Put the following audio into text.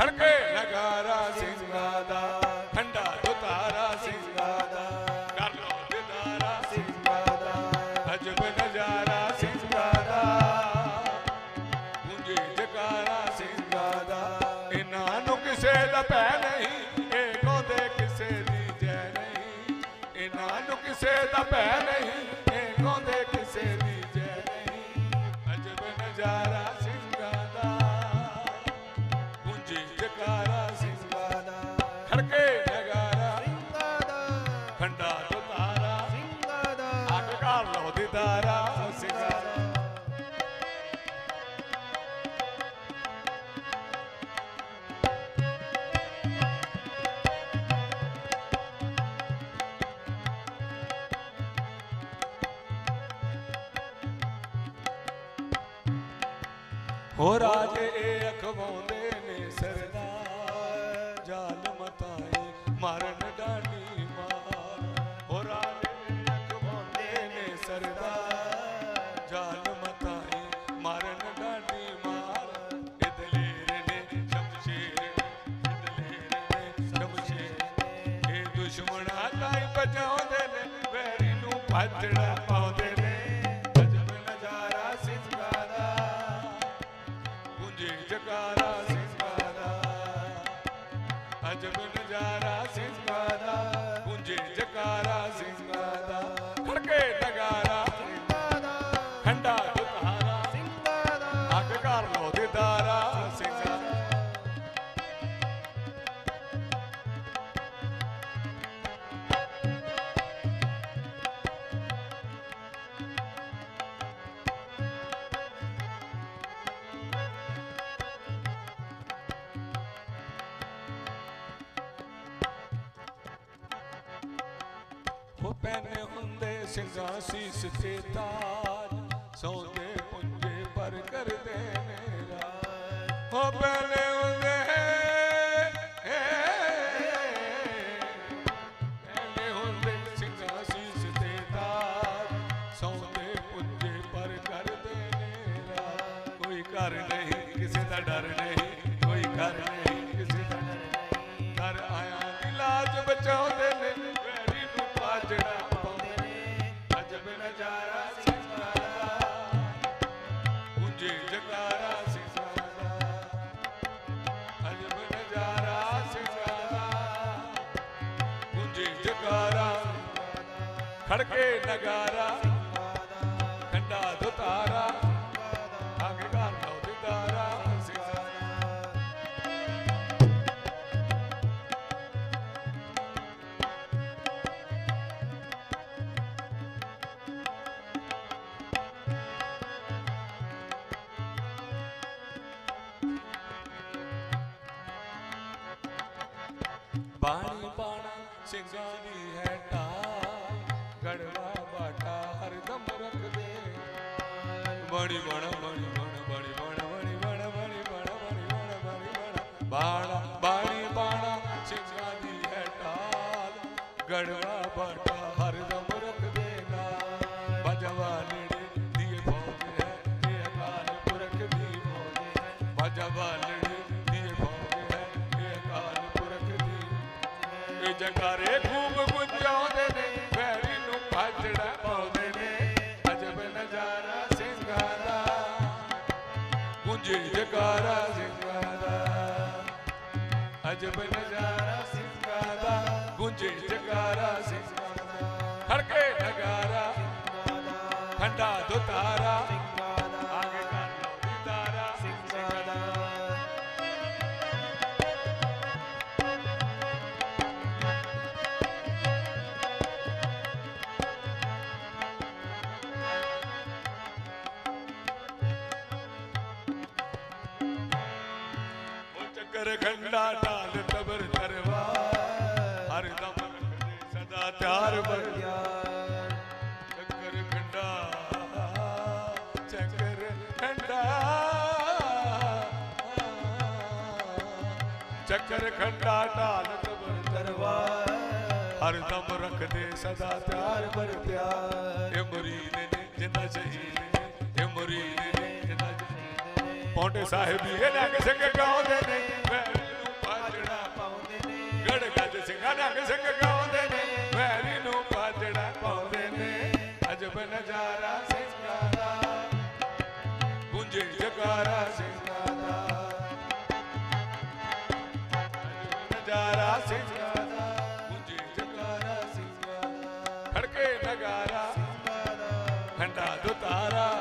ਖੜਕੇ ਨਗਾਰਾ ਸਿੰਘਾ ਦਾ ਠੰਡਾ ਦੁਤਾਰਾ ਸਿੰਘਾ ਕਰ ਲੋ ਦਿਦਾਰਾ ਸਿੰਘਾ ਦਾ ਅਜਬ ਨਜ਼ਾਰਾ ਸਿੰਘਾ ਜਕਾਰਾ ਸਿੰਘਾ ਦਾ ਨੂੰ ਕਿਸੇ ਦਾ ਭੈ ਨਹੀਂ ਇਹ ਕੋਦੇ ਕਿਸੇ ਦੀ ਜੈ ਨਹੀਂ ਇਹਨਾਂ ਨੂੰ ਕਿਸੇ ਦਾ ਭੈ ਨਹੀਂ ਇਹ ਕੋਦੇ ਕਿਸੇ ਦੀ ਜੈ ਨਹੀਂ ਅਜਬ ਨਜ਼ਾਰਾ ਹੋ ਰਾਜੇ ਅਖਵਾਉਂਦੇ ਨੇ ਸਰਦਾਰ ਜ਼ਾਲਮ ਮਤਾਏ ਮਾਰਨ ਡਾਣੀ ਮਾਰ ਹੋ ਰਾਜੇ ਅਖਵਾਉਂਦੇ ਨੇ ਸਰਦਾਰ ਜ਼ਾਲਮ ਮਤਾਏ ਮਾਰਨ ਡਾਣੀ ਮਾਰ ਇਦਲੇਰ ਨੇ ਸ਼ਮਸ਼ੀਰ ਇਦਲੇਰ ਨੇ ਸ਼ਮਸ਼ੀਰ ਇਹ ਦੁਸ਼ਮਣਾਂ ਕਾਇ ਬਚਾਉਂਦੇ ਨੇ ਵੈਰੀ ਨੂੰ ਭਾਜੜਾ ਪਾਉਂਦੇ મે હોતે સગા સીસ કે તાર સૌતે પજે પર કર દેને રા કોઈ પરને ઉગે હે મે હોતે સગા સીસ કે તાર સૌતે પજે પર કર દેને રા કોઈ કર નહીં ਕਿਸે ડર રહે કોઈ કર નહીં ਕਿਸે ડર નહીં કર આયા દલાચ બચાવે खड़के नगारा ठंडा दुतारा बाणी बाणा सिंगारी है टा कड़वा बाटा हरदम रख दे बड़ी बड़ बड़ी बड़ बड़ी बड़ बड़ी बड़ बड़ी बड़ बड़ी बड़ बड़ी बड़ बाड़ा बाड़ी बाड़ा चिंगा दी है टाल गड़वा बाटा हरदम रख देना बजवा लड़े दिए भोग है ये काल पुरख दी भोग है बजवा लड़े दिए भोग है ये काल पुरख दी ये जकारे घूम जय जयकारा सिंगारा अजब नजारा सिंगारा गुंजे जयकारा सिंगारा हड़के नगारा ठंडा दो तारा ਕਰ ਖੰਡਾ ਢਾਲ ਤਬਰ ਦਰਵਾ ਹਰ ਦਮ ਸਦਾ ਪਿਆਰ ਬੜਿਆ ਚੱਕਰ ਖੰਡਾ ਚੱਕਰ ਖੰਡਾ ਚੱਕਰ ਖੰਡਾ ਢਾਲ ਤਬਰ ਤਰਵਾ ਹਰ ਦਮ ਰੱਖਦੇ ਸਦਾ ਪਿਆਰ ਪਰ ਪਿਆਰ ਇਹ ਮਰੀਦ ਨੇ ਜਿੰਨਾ ਸ਼ਹੀਦ ਇਹ ਮੁਰੀਦ ਮੋਢੇ ਸਾਹਿਬੀ ਰੰਗ ਸਿੰਘ ਗਾਉਂਦੇ ਨੇ ਵੈਰੀ ਨੂੰ ਪਾਜੜਾ ਪਾਉਂਦੇ ਨੇ ਗੜ ਗੱਜ ਸਿੰਘਾਂ ਰੰਗ ਸਿੰਘ ਗਾਉਂਦੇ ਨੇ ਵੈਰੀ ਨੂੰ ਪਾਜੜਾ ਪਾਉਂਦੇ ਨੇ ਅਜਬ ਨਜ਼ਾਰਾ ਸਿੰਘਾਂ ਦਾ ਗੁੰਜੇ ਜਗਾਰਾ ਸਿੰਘਾਂ ਦਾ ਅਜਬ ਨਜ਼ਾਰਾ ਸਿੰਘਾਂ ਦਾ ਗੁੰਜੇ ਜਗਾਰਾ ਸਿੰਘਾਂ ਦਾ ਖੜਕੇ ਨਗਾਰਾ ਖੰਡਾ ਦੁਤਾਰਾ